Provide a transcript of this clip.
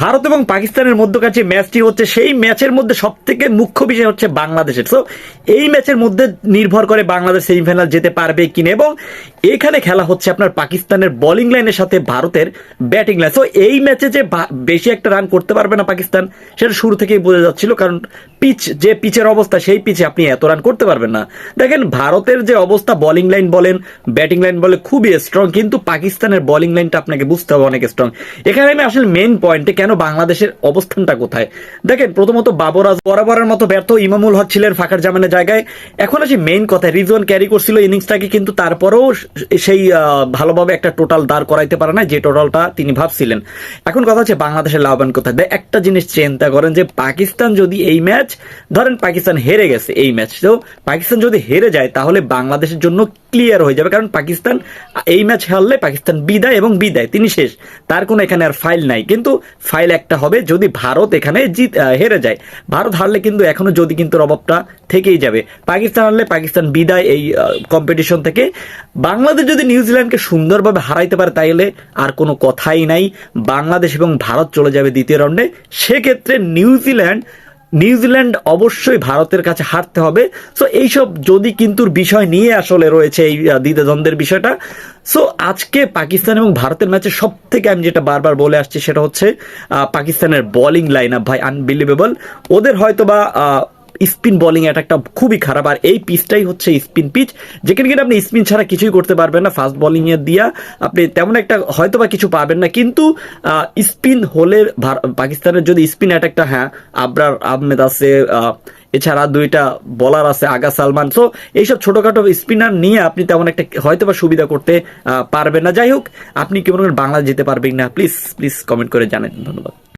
ভারত এবং পাকিস্তানের মধ্যকাছে ম্যাচটি হচ্ছে সেই ম্যাচের মধ্যে সব থেকে মুখ্য বিষয় হচ্ছে বাংলাদেশের। সো এই ম্যাচের মধ্যে নির্ভর করে বাংলাদেশ সেমিফাইনাল যেতে পারবে কিনা এবং এখানে খেলা হচ্ছে আপনার পাকিস্তানের বোলিং লাইনের সাথে ভারতের ব্যাটিং লাইন সো এই ম্যাচে যে বেশি একটা রান করতে পারবে না পাকিস্তান, সেটা শুরু থেকেই বোঝা যাচ্ছিল কারণ পিচ যে পিচের অবস্থা, সেই পিচে আপনি এত রান করতে পারবেন না। দেখেন, ভারতের যে অবস্থা বোলিং লাইন বলেন ব্যাটিং লাইন বলে খুবই স্ট্রং কিন্তু পাকিস্তানের বোলিং লাইনটা আপনাকে বুঝতে হবে অনেক স্ট্রং এখানে আমি আসলে মেন পয়েন্টে কেন বাংলাদেশের অবস্থানটা কোথায়? দেখেন, প্রথমত বাবর আজ বরাবরের মতো ব্যর্থ ইমামুল হক ছিলেন ফাঁকার জামানের জায়গায়। এখন আসি মেইন কথা রিজন ক্যারি করছিল ইনিংসটাকে, কিন্তু তারপরেও সেই ভালোভাবে একটা টোটাল দাঁড় করাইতে পারে না যে টোটালটা তিনি ভাবছিলেন। এখন কথা হচ্ছে বাংলাদেশের লাভবান কোথায়? দেখ, একটা জিনিস চিন্তা করেন যে পাকিস্তান যদি এই ম্যাচ ধরেন পাকিস্তান হেরে গেছে এই ম্যাচ তো পাকিস্তান যদি হেরে যায়, তাহলে বাংলাদেশের জন্য ক্লিয়ার হয়ে যাবে, কারণ পাকিস্তান এই ম্যাচ হারলে পাকিস্তান বিদায় এবং বিদায়, তিনি শেষ। তার কোনো এখানে আর ফাইল নাই। কিন্তু ফাইল একটা হবে, যদি ভারত এখানে জিত হেরে যায়। ভারত হারলে কিন্তু এখনও যদি কিন্তু অভাবটা থেকেই যাবে। পাকিস্তান হারলে পাকিস্তান বিদায় এই কম্পিটিশন থেকে। বাংলাদেশ যদি নিউজিল্যান্ডকে সুন্দরভাবে হারাইতে পারে, তাইলে আর কোনো কথাই নাই। বাংলাদেশ এবং ভারত চলে যাবে দ্বিতীয় রাউন্ডে সেক্ষেত্রে নিউজিল্যান্ড নিউজিল্যান্ড অবশ্যই ভারতের কাছে হারতে হবে। সো এইসব যদি কিন্তু বিষয় নিয়ে আসলে রয়েছে এই দ্বিধাদ্বন্দ্বের বিষয়টা। সো আজকে পাকিস্তান এবং ভারতের ম্যাচে সব থেকে আমি যেটা বারবার বলে আসছি সেটা হচ্ছে পাকিস্তানের বোলিং লাইন আপ ভাই আনবিলিভেবল ওদের হয়তো বা স্পিন বোলিং অ্যাটাকটা খুবই খারাপ, আর এই পিচটাই হচ্ছে স্পিন পিচ যেখানে কিনা আপনি স্পিন ছাড়া কিছুই করতে পারবেন না ফাস্ট বোলিং এর দিয়া আপনি তেমন একটা হয়তো বা কিছু পাবেন না, কিন্তু স্পিন হলে পাকিস্তানের যদি স্পিন অ্যাটাকটা হ্যাঁ আবরার আহমেদ আছে এছাড়া দুইটা বলার আছে, আগা সালমান। সো এইসব ছোটখাটো স্পিনার নিয়ে আপনি তেমন একটা হয়তো বা সুবিধা করতে পারবেন না। যাই হোক, আপনি কি মনে করেন বাংলা যেতে পারবেন না? প্লিজ প্লিজ কমেন্ট করে জানেন। ধন্যবাদ।